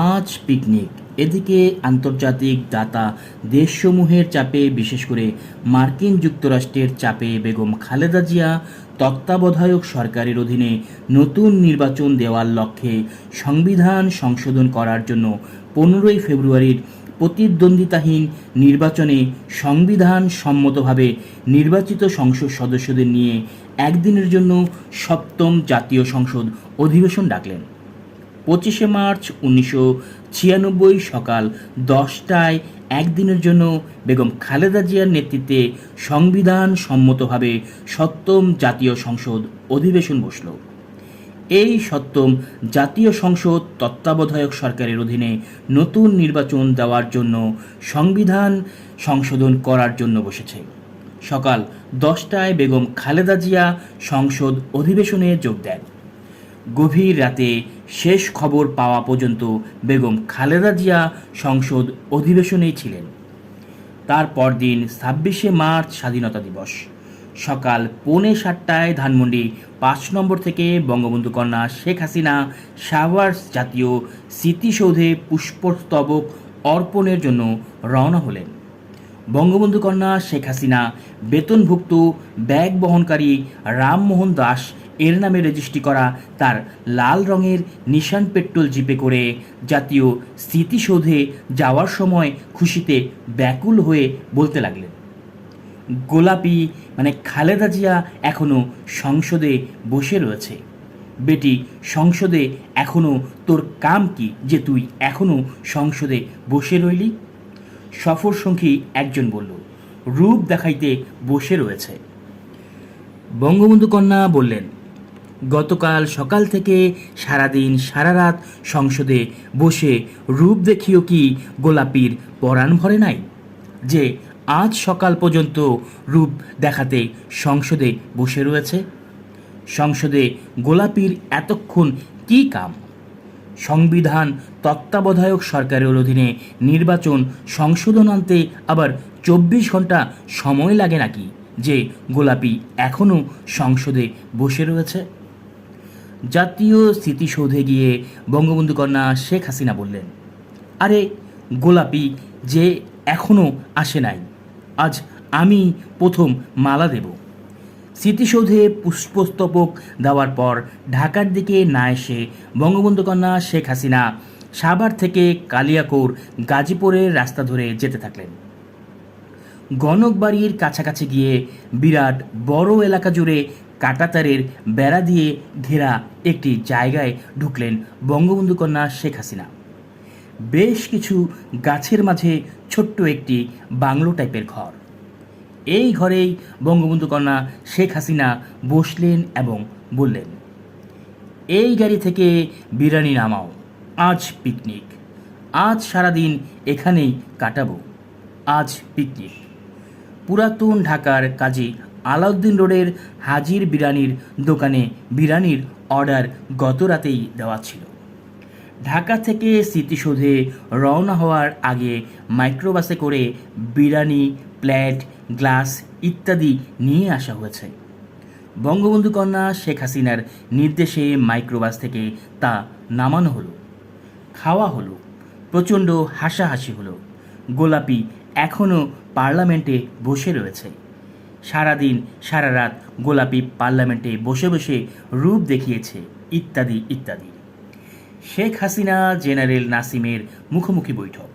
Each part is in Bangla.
আজ পিকনিক। এদিকে আন্তর্জাতিক দাতা দেশসমূহের চাপে, বিশেষ করে মার্কিন যুক্তরাষ্ট্রের চাপে বেগম খালেদা জিয়া তত্ত্বাবধায়ক সরকারের অধীনে নতুন নির্বাচন দেওয়ার লক্ষ্যে সংবিধান সংশোধন করার জন্য পনেরোই ফেব্রুয়ারির প্রতিদ্বন্দ্বিতাহীন নির্বাচনে সংবিধান সম্মতভাবে নির্বাচিত সংসদ সদস্যদের নিয়ে একদিনের জন্য সপ্তম জাতীয় সংসদ অধিবেশন ডাকলেন। পঁচিশে মার্চ উনিশশো ছিয়ানব্বই সকাল দশটায় একদিনের জন্য বেগম খালেদা জিয়ার নেতৃত্বে সংবিধান সম্মতভাবে সপ্তম জাতীয় সংসদ অধিবেশন বসল। এই সপ্তম জাতীয় সংসদ তত্ত্বাবধায়ক সরকারের অধীনে নতুন নির্বাচন দেওয়ার জন্য সংবিধান সংশোধন করার জন্য বসেছে। সকাল দশটায় বেগম খালেদা জিয়া সংসদ অধিবেশনে যোগ দেন। গভীর রাতে শেষ খবর পাওয়া পর্যন্ত বেগম খালেদা জিয়া সংসদ অধিবেশনেই ছিলেন। তার পরদিন ছাব্বিশে মার্চ স্বাধীনতা দিবস। সকাল পৌনে সাতটায় ধানমন্ডি পাঁচ নম্বর থেকে বঙ্গবন্ধু কন্যা শেখ হাসিনা শাহবাজ জাতীয় স্মৃতিসৌধে পুষ্পস্তবক অর্পণের জন্য রওনা হলেন। বঙ্গবন্ধু কন্যা শেখ হাসিনা বেতনভুক্ত ব্যাগ বহনকারী রামমোহন দাস এর নামে রেজিস্ট্রি করা তার লাল রঙের নিশান পেট্রোল জিপে করে জাতীয় স্মৃতিসৌধে যাওয়ার সময় খুশিতে ব্যাকুল হয়ে বলতে লাগলেন, গোলাপি মানে খালেদা জিয়া এখনও সংসদে বসে রয়েছে। বেটি, সংসদে এখনও তোর কাম কি যে তুই এখনও সংসদে বসে রইলি? সফর সঙ্গী একজন বলল, রূপ দেখাইতে বসে রয়েছে। বঙ্গবন্ধু কন্যা বললেন গতকাল সকাল থেকে সারাদিন সারা রাত সংসদে বসে রূপ দেখিও কি গোলাপির পরাণ ভরে নাই? যে আজ সকাল পর্যন্ত রূপ দেখাতে সংসদে বসে রয়েছে। সংসদে গোলাপির এতক্ষণ কি কাম? সংবিধান তত্ত্বাবধায়ক সরকারের অধীনে নির্বাচন সংশোধন আনতে আবার চব্বিশ ঘণ্টা সময় লাগে নাকি? যে গোলাপি এখনও সংসদে বসে রয়েছে। জাতীয় স্মৃতিসৌধে গিয়ে বঙ্গবন্ধু কন্যা শেখ হাসিনা বললেন, আরে গোলাপি যে এখনও আসে নাই, আজ আমি প্রথম মালা দেব। স্মৃতিসৌধে পুষ্পস্তবক দেওয়ার পর ঢাকার দিকে না এসে বঙ্গবন্ধু কন্যা শেখ হাসিনা সাভার থেকে কালিয়াকৌর গাজীপুরের রাস্তা ধরে যেতে থাকলেন। গণকবাড়ির কাছাকাছি গিয়ে বিরাট বড় এলাকা জুড়ে কাটাতারের বেড়া দিয়ে ঘেরা একটি জায়গায় ঢুকলেন বঙ্গবন্ধু কন্যা শেখ হাসিনা। বেশ কিছু গাছের মাঝে ছোট্ট একটি বাংলো টাইপের ঘর। এই ঘরেই বঙ্গবন্ধু কন্যা শেখ হাসিনা বসলেন এবং বললেন, এই গাড়ি থেকে বিরিয়ানি নামাও, আজ পিকনিক। আজ সারাদিন এখানেই কাটাবো, আজ পিকনিক। পুরাতন ঢাকার কাজী আলাউদ্দিন রোডের হাজির বিরানির দোকানে বিরানির অর্ডার গত রাতেই দেওয়া ছিল। ঢাকা থেকে স্মৃতিসৌধে রওনা হওয়ার আগে মাইক্রোবাসে করে বিরানি প্লেট, গ্লাস ইত্যাদি নিয়ে আসা হয়েছে। বঙ্গবন্ধু কন্যা শেখ হাসিনার নির্দেশে মাইক্রোবাস থেকে তা নামানো হলো, খাওয়া হলো, প্রচণ্ড হাসাহাসি হলো। গোলাপি এখনও পার্লামেন্টে বসে রয়েছে। সারাদিন, সারা রাত গোলাপি পার্লামেন্টে বসে বসে রূপ দেখিয়েছে ইত্যাদি ইত্যাদি। শেখ হাসিনা, জেনারেল নাসিমের মুখোমুখি বৈঠক।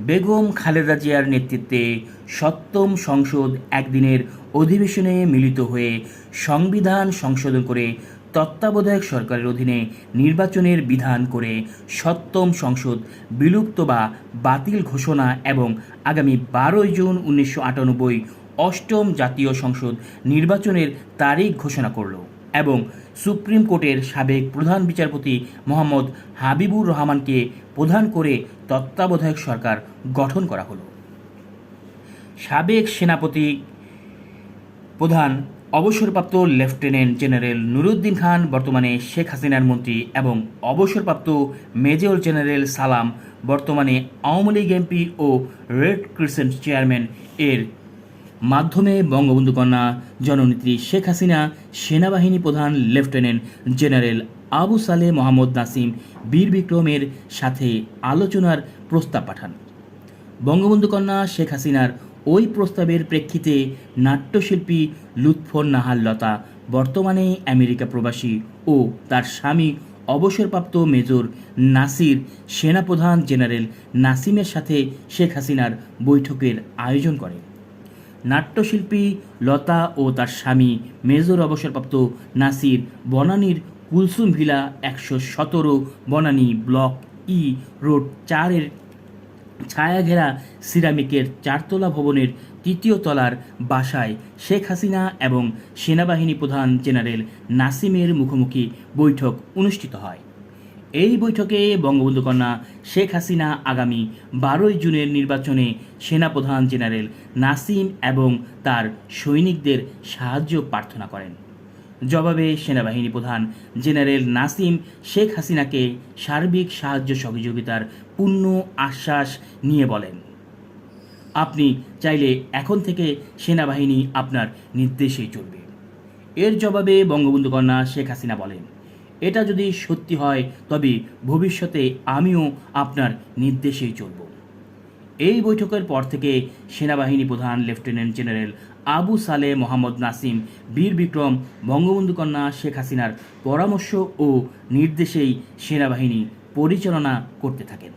বেগম খালেদা জিয়ার নেতৃত্বে সপ্তম সংসদ একদিনের অধিবেশনে মিলিত হয়ে সংবিধান সংশোধন করে তত্ত্বাবধায়ক সরকারের অধীনে নির্বাচনের বিধান করে সপ্তম সংসদ বিলুপ্ত বা বাতিল ঘোষণা এবং আগামী বারোই জুন উনিশশো আটানব্বই অষ্টম জাতীয় সংসদ নির্বাচনের তারিখ ঘোষণা করল এবং সুপ্রিম কোর্টের সাবেক প্রধান বিচারপতি মোহাম্মদ হাবিবুর রহমানকে প্রধান করে তত্ত্বাবধায়ক সরকার গঠন করা হলো। সাবেক সেনাপতি প্রধান অবসরপ্রাপ্ত লেফটেন্যান্ট জেনারেল নুরুদ্দিন খান, বর্তমানে শেখ হাসিনার মন্ত্রী এবং অবসরপ্রাপ্ত মেজর জেনারেল সালাম, বর্তমানে আওয়ামী লীগ এমপি ও রেড ক্রিসেন্ট চেয়ারম্যান এর মাধ্যমে বঙ্গবন্ধু কন্যা জননেত্রী শেখ হাসিনা, সেনাবাহিনী প্রধান লেফটেন্যান্ট জেনারেল আবু সালে মোহাম্মদ নাসিম, বীর বিক্রমের সাথে আলোচনার প্রস্তাব পাঠান। বঙ্গবন্ধু কন্যা শেখ হাসিনার ওই প্রস্তাবের প্রেক্ষিতে নাট্যশিল্পী লুৎফর নাহার লতা, বর্তমানে আমেরিকা প্রবাসী ও তার স্বামী অবসরপ্রাপ্ত মেজর নাসির, সেনাপ্রধান জেনারেল নাসিমের সাথে শেখ হাসিনার বৈঠকের আয়োজন করে নাট্যশিল্পী লতা ও তার স্বামী মেজর অবসরপ্রাপ্ত নাসির বনানীর কুলসুম ভিলা একশো সতেরো বনানী ব্লক ই রোড চারের ছায়াঘেরা সিরামিকের চারতলা ভবনের তৃতীয় তলার বাসায় শেখ হাসিনা এবং সেনাবাহিনী প্রধান জেনারেল নাসিমের মুখোমুখি বৈঠক অনুষ্ঠিত হয়। এই বৈঠকে বঙ্গবন্ধু কন্যা শেখ হাসিনা আগামী বারোই জুনের নির্বাচনে সেনাপ্রধান জেনারেল নাসিম এবং তার সৈনিকদের সাহায্য প্রার্থনা করেন। জবাবে সেনাবাহিনী প্রধান জেনারেল নাসিম শেখ হাসিনাকে সার্বিক সাহায্য সহযোগিতার পূর্ণ আশ্বাস নিয়ে বলেন, আপনি চাইলে এখন থেকে সেনাবাহিনী আপনার নির্দেশেই চলবে। এর জবাবে বঙ্গবন্ধু কন্যা শেখ হাসিনা বলেন এটা যদি সত্যি হয়, তবে ভবিষ্যতে আমিও আপনার নির্দেশেই চলব। এই বৈঠকের পর থেকে সেনাবাহিনী প্রধান লেফটেন্যান্ট জেনারেল আবু সালে মোহাম্মদ নাসিম, বীর বিক্রম, বঙ্গবন্ধু কন্যা শেখ হাসিনার পরামর্শ ও নির্দেশেই সেনাবাহিনী পরিচালনা করতে থাকেন।